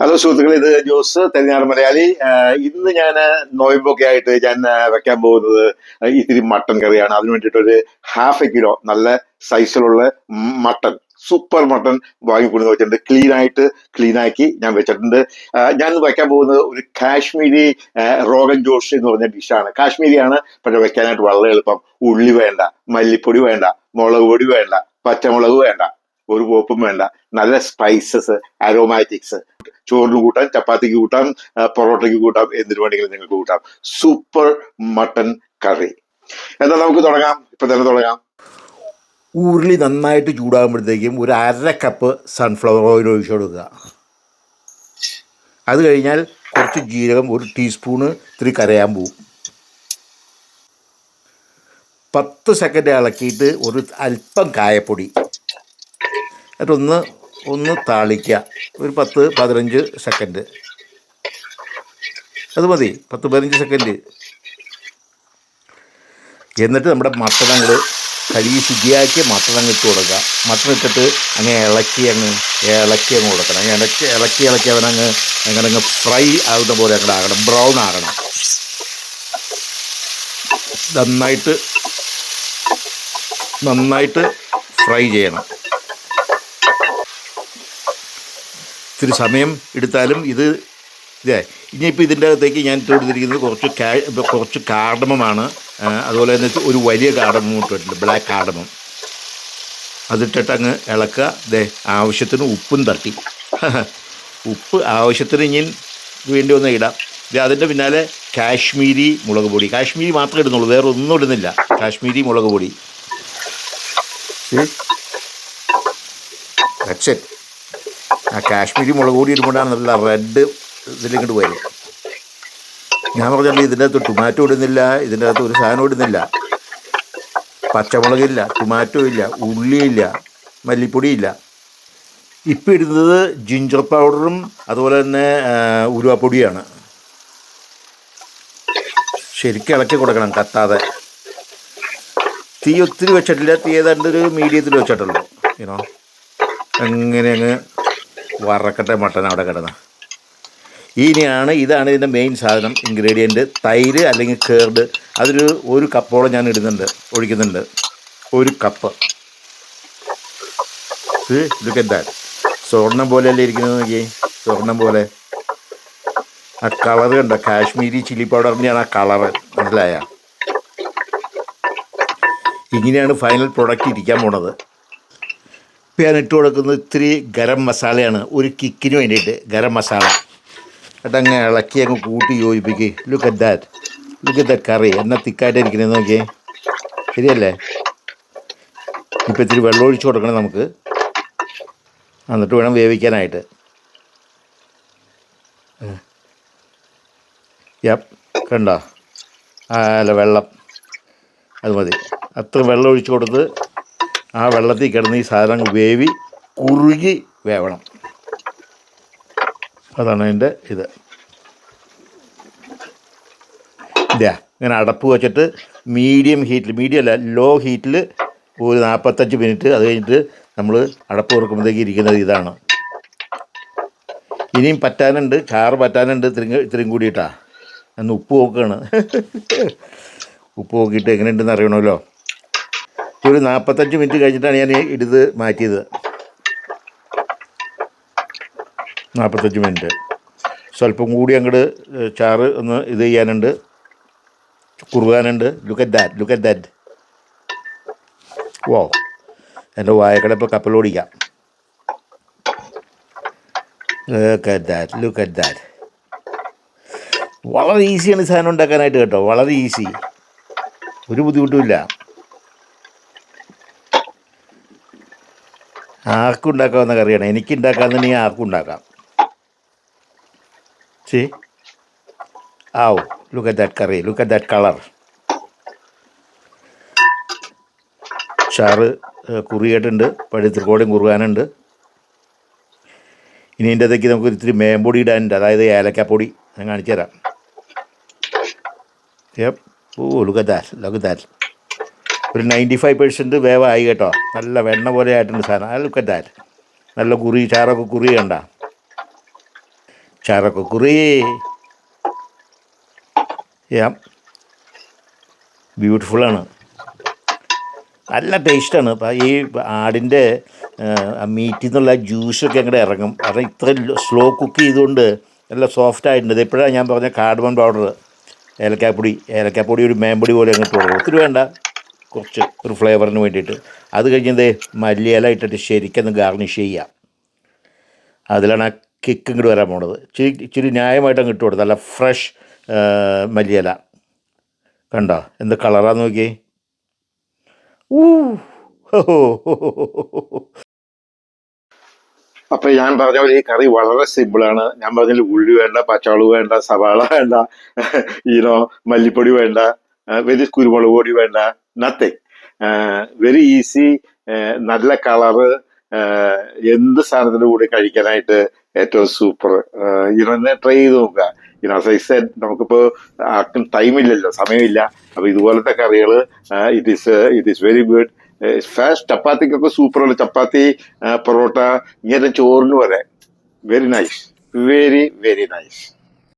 Hello സുഹൃത്തുക്കളെ ഇത് ജോസ് തെരഞ്ഞാട് മലയാളി. ഇന്ന് ഞാൻ നോയമ്പൊക്കെ ആയിട്ട് ഞാൻ വെക്കാൻ പോകുന്നത് ഇത്തിരി മട്ടൻ കറിയാണ്. അതിനു വേണ്ടിയിട്ട് ഒരു ഹാഫ് എ കിലോ നല്ല സൈസിലുള്ള മട്ടൻ. സൂപ്പർ മട്ടൻ വാങ്ങിക്കൊണ്ട് വെച്ചിട്ടുണ്ട്. ക്ലീൻ ആയിട്ട് ക്ലീൻ ആക്കി ഞാൻ വെച്ചിട്ടുണ്ട്. ഞാൻ വെക്കാൻ പോകുന്നത് ഒരു കാശ്മീരി റോഗൻ ജോഷ് എന്ന് പറഞ്ഞ ഡിഷാണ് കാശ്മീരിയാണ് പക്ഷെ വെക്കാനായിട്ട് വളരെ എളുപ്പം. ഉള്ളി വേണ്ട മല്ലിപ്പൊടി വേണ്ട മുളക് പൊടി വേണ്ട പച്ചമുളക് വേണ്ട ഒരു പോപ്പും വേണ്ട. നല്ല സ്പൈസസ് അരോമാറ്റിക്സ് ചോറിന് കൂട്ടാം ചപ്പാത്തിക്ക് കൂട്ടാം പൊറോട്ടയ്ക്ക് കൂട്ടാം എന്തിനു വേണമെങ്കിലും നിങ്ങൾക്ക് കൂട്ടാം. സൂപ്പർ മട്ടൻ കറി എന്നാൽ നമുക്ക് തുടങ്ങാം? ഇപ്പൊ തന്നെ തുടങ്ങാം. ഉരുളി നന്നായിട്ട് ചൂടാകുമ്പോഴത്തേക്കും ഒരു അര കപ്പ് സൺഫ്ലവർ ഓയിൽ ഒഴിച്ചു കൊടുക്കുക. അത് കഴിഞ്ഞാൽ കുറച്ച് ജീരകം ഒരു ടീസ്പൂണ് ഇത്തിരി കരയാൻ പോവും പത്ത് സെക്കൻഡ് ഇളക്കിയിട്ട് ഒരു അല്പം കായപ്പൊടി. എന്നിട്ടൊന്ന് ഒന്ന് താളിക്കുക ഒരു പത്ത് പതിനഞ്ച് സെക്കൻഡ് അത് മതി. പത്ത് പതിനഞ്ച് സെക്കൻഡ് എന്നിട്ട് നമ്മുടെ മട്ടൺ അങ്ങോട്ട് കഴുകി ശുദ്ധിയാക്കിയ മട്ടൺ ഇട്ട് കൊടുക്കുക മട്ടൺ ഇട്ടിട്ട് അങ്ങ് ഇളക്കി അങ്ങ് ഇളക്കി അങ്ങ് കൊടുക്കണം. അങ്ങ് ഇളക്കി ഇളക്കി ഇളക്കി അവനങ്ങ് അങ്ങനെ അങ്ങ് ഫ്രൈ ആകുന്ന പോലെ അങ്ങോട്ട് ആകണം. ബ്രൗൺ ആകണം. നന്നായിട്ട് നന്നായിട്ട് ഫ്രൈ ചെയ്യണം. ഇത്തിരി സമയം എടുത്താലും ഇത് ഇതേ. ഇനിയിപ്പോൾ ഇതിന്റെ അകത്തേക്ക് ഞാൻ ഇട്ട് കൊടുത്തിരിക്കുന്നത് കുറച്ച് കാ കുറച്ച് കാർഡമമാണ്. അതുപോലെ തന്നെ ഒരു വലിയ കാർഡമം ഇട്ടിട്ടുണ്ട് ബ്ലാക്ക് കാർഡമം. അതിട്ടിട്ട് അങ്ങ് ഇളക്കുക. ദേ ആവശ്യത്തിന് ഉപ്പും തട്ടി. ഉപ്പ് ആവശ്യത്തിന് ഇനി വേണ്ടി ഒന്ന് ഇടാം. ഇത് അതിന്റെ പിന്നാലെ കാശ്മീരി മുളക് പൊടി. കാശ്മീരി മാത്രമേ ഇടുന്നുള്ളൂ. വേറെ ഒന്നും ഇടുന്നില്ല. കാശ്മീരി മുളക് പൊടി. ദാറ്റ്സ് ഇറ്റ് ആ കാശ്മീരി മുളക് കൂടി ഇടുമ്പോഴാണ് നല്ല റെഡ് ഇതിലിങ്ങോട്ട് വരും. ഞാൻ പറഞ്ഞല്ലോ ഇതിന്റെ അകത്ത് ടൊമാറ്റോ ഇടുന്നില്ല ഇതിന്റെ അകത്ത് ഒരു സാധനം ഇടുന്നില്ല. പച്ചമുളകില്ല ടൊമാറ്റോ ഇല്ല ഉള്ളിയില്ല മല്ലിപ്പൊടിയില്ല. ഇപ്പം ഇടുന്നത് ജിഞ്ചർ പൗഡറും അതുപോലെ തന്നെ ഉരുവാപ്പൊടിയാണ് ശരിക്കും ഇളക്കി കൊടുക്കണം കത്താതെ. തീ ഒത്തിരി വെച്ചിട്ടില്ല തീ ഏതാണ്ട് ഒരു മീഡിയത്തിൽ വെച്ചിട്ടുള്ളൂ ഇനോ അങ്ങനെ അങ്ങ് വറക്കട്ടെ മട്ടൻ അവിടെ കിടന്ന്. ഇനിയാണ് ഇതാണ് ഇതിന്റെ മെയിൻ സാധനം ഇൻഗ്രീഡിയന്റ് തൈര് അല്ലെങ്കിൽ കേർഡ് അതൊരു ഒരു കപ്പോളം ഞാൻ ഇടുന്നുണ്ട് ഒഴിക്കുന്നുണ്ട്. ഒരു കപ്പ്. ഇതൊക്കെ എന്താ സ്വർണം പോലെയല്ലേ ഇരിക്കുന്നത് നോക്കി സ്വർണം പോലെ. ആ കളർ കണ്ട? കാശ്മീരി ചില്ലി പൗഡറിന്റെയാണ് ആ കളർ മനസ്സിലായ? ഇങ്ങനെയാണ് ഫൈനൽ പ്രൊഡക്റ്റ് ഇരിക്കാൻ പോണത്. ഇപ്പം ഇട്ട് കൊടുക്കുന്നത് ഇത്തിരി ഗരം മസാലയാണ്. ഒരു കിക്കിന് വേണ്ടിയിട്ട് ഗരം മസാല. അതങ്ങ് ഇളക്കി അങ്ങ് കൂട്ടി യോജിപ്പിക്കുക look at that look at that curry എന്നാ തിക്കായിട്ട് ഇരിക്കുന്നത് നോക്കിയേ. ശരിയല്ലേ? ഇപ്പം ഇത്തിരി വെള്ളം ഒഴിച്ചു കൊടുക്കണം നമുക്ക്. എന്നിട്ട് വേണം വേവിക്കാനായിട്ട്. യാ കണ്ടോ? അല്ല വെള്ളം. അത് മതി. അത്ര വെള്ളം ഒഴിച്ചു കൊടുത്ത് ആ വെള്ളത്തിൽ കിടന്ന് ഈ സാധനം വേവി കുറുകി വേവണം. അതാണ് അതിന്റെ ഇത്. ഇല്ല ഇങ്ങനെ അടപ്പ് വെച്ചിട്ട് മീഡിയം ഹീറ്റിൽ മീഡിയം അല്ല ലോ ഹീറ്റിൽ ഒരു നാൽപ്പത്തഞ്ച് മിനിറ്റ് അത് കഴിഞ്ഞിട്ട് നമ്മൾ അടപ്പ് തുറക്കുമ്പോഴത്തേക്ക് ഇരിക്കുന്നത് ഇതാണ്. ഇനിയും പറ്റാനുണ്ട് ചാറ് പറ്റാനുണ്ട് ഇത്രയും ഇത്രയും കൂടിയിട്ടാ. അന്ന് ഉപ്പ് നോക്കുകയാണ് ഉപ്പ് നോക്കിയിട്ട് എങ്ങനെയുണ്ടെന്ന് അറിയണമല്ലോ. ഒരു നാൽപ്പത്തഞ്ച് മിനിറ്റ് കഴിഞ്ഞിട്ടാണ് ഞാൻ ഇടത് മാറ്റിയത്. നാൽപ്പത്തഞ്ച് മിനിറ്റ്. സ്വല്പം കൂടി അങ്ങോട്ട് ചാറ് ഒന്ന് ഇത് ചെയ്യാനുണ്ട്. കുറുകാനുണ്ട്. Look at that look at that വോ എന്റെ വായക്കട ഇപ്പോൾ കപ്പലോടിക്കാം look at that look at that വളരെ ഈസിയാണ് സാധനം ഉണ്ടാക്കാനായിട്ട് കേട്ടോ. വളരെ ഈസി ഒരു ബുദ്ധിമുട്ടുമില്ല ആർക്കും ഉണ്ടാക്കാവുന്ന കറിയാണ് എനിക്ക് ഉണ്ടാക്കാന്നുണ്ടെങ്കിൽ ആർക്കും ഉണ്ടാക്കാം ചേ ആ look at that curry look at that colour ചാറ് കുറിയായിട്ടുണ്ട് പഴുത്തിരിക്കോടെയും കുറുകാനുണ്ട്. ഇനി ഇതിന്റെ അകത്തേക്ക് നമുക്ക് ഇത്തിരി മേമ്പൊടി ഇടാനുണ്ട്. അതായത് ഏലക്കാപ്പൊടി. ഞാൻ കാണിച്ചു തരാം. ഓ ലുക്ക് ദാറ്റ് ലുക്ക് ദാറ്റ് ഒരു നയന്റി ഫൈവ് പെർസെന്റ് വേവായി കേട്ടോ. നല്ല വെണ്ണ പോലെ ആയിട്ടുണ്ട് സാധനം. ആ ലുക്ക് നല്ല കുറി ചാറൊക്കെ കുറി കണ്ട. ചാറൊക്കെ കുറി. യാ ബ്യൂട്ടിഫുള്ളാണ് നല്ല ടേസ്റ്റാണ് ഈ ആടിന്റെ മീറ്റിൽ നിന്നുള്ള ജ്യൂസൊക്കെ അങ്ങോട്ട് ഇറങ്ങും. കാരണം ഇത്ര സ്ലോ കുക്ക് ചെയ്തുകൊണ്ട് നല്ല സോഫ്റ്റ് ആയിട്ടുണ്ട്. ഇപ്പോഴാണ് ഞാൻ പറഞ്ഞ കാർഡമൺ പൗഡർ ഏലക്കാപ്പൊടി. ഏലക്കാപ്പൊടി ഒരു മേമ്പൊടി പോലെ അങ്ങോട്ട് ഒത്തിരി വേണ്ട. കുറച്ച് ഒരു ഫ്ലേവറിന് വേണ്ടിയിട്ട്. അത് കഴിഞ്ഞത് മല്ലിയില ഇട്ടിട്ട് ശരിക്കൊന്ന് ഗാർണിഷ് ചെയ്യുക അതിലാണ് ആ കിക്ക് ഇങ്ങോട്ട് വരാൻ പോണത്. ഇച്ചിരി ഇച്ചിരി ന്യായമായിട്ട് അങ്ങ് ഇട്ട് കൊടുത്തു. നല്ല ഫ്രഷ് മല്ലിയില. കണ്ടോ? എന്ത് കളറാന്ന് നോക്കിയേ? ഊ. അപ്പൊ ഞാൻ പറഞ്ഞ പോലെ ഈ കറി വളരെ സിമ്പിളാണ് ഞാൻ പറഞ്ഞതിൽ ഉള്ളി വേണ്ട പച്ചമുളക് വേണ്ട സവാള വേണ്ട ഈനോ മല്ലിപ്പൊടി വേണ്ട വലിയ കുരുമുളക് പൊടി വേണ്ട നത്തിങ് വെരി ഈസി നല്ല കളറ് എന്ത് സാധനത്തിന്റെ കൂടെ കഴിക്കാനായിട്ട് ഏറ്റവും സൂപ്പർ ഇതിനെ ട്രൈ ചെയ്ത് നോക്കുക. ഇനോ സൈസ് നമുക്കിപ്പോ ആർക്കും ടൈമില്ലല്ലോ സമയമില്ല. അപ്പോൾ ഇതുപോലത്തെ കറികൾ it is it is very good fast ചപ്പാത്തിക്കൊക്കെ സൂപ്പറാണ് ചപ്പാത്തി ആ, പൊറോട്ട ഇങ്ങനെ ചോറിന് വരെ. Very nice very very nice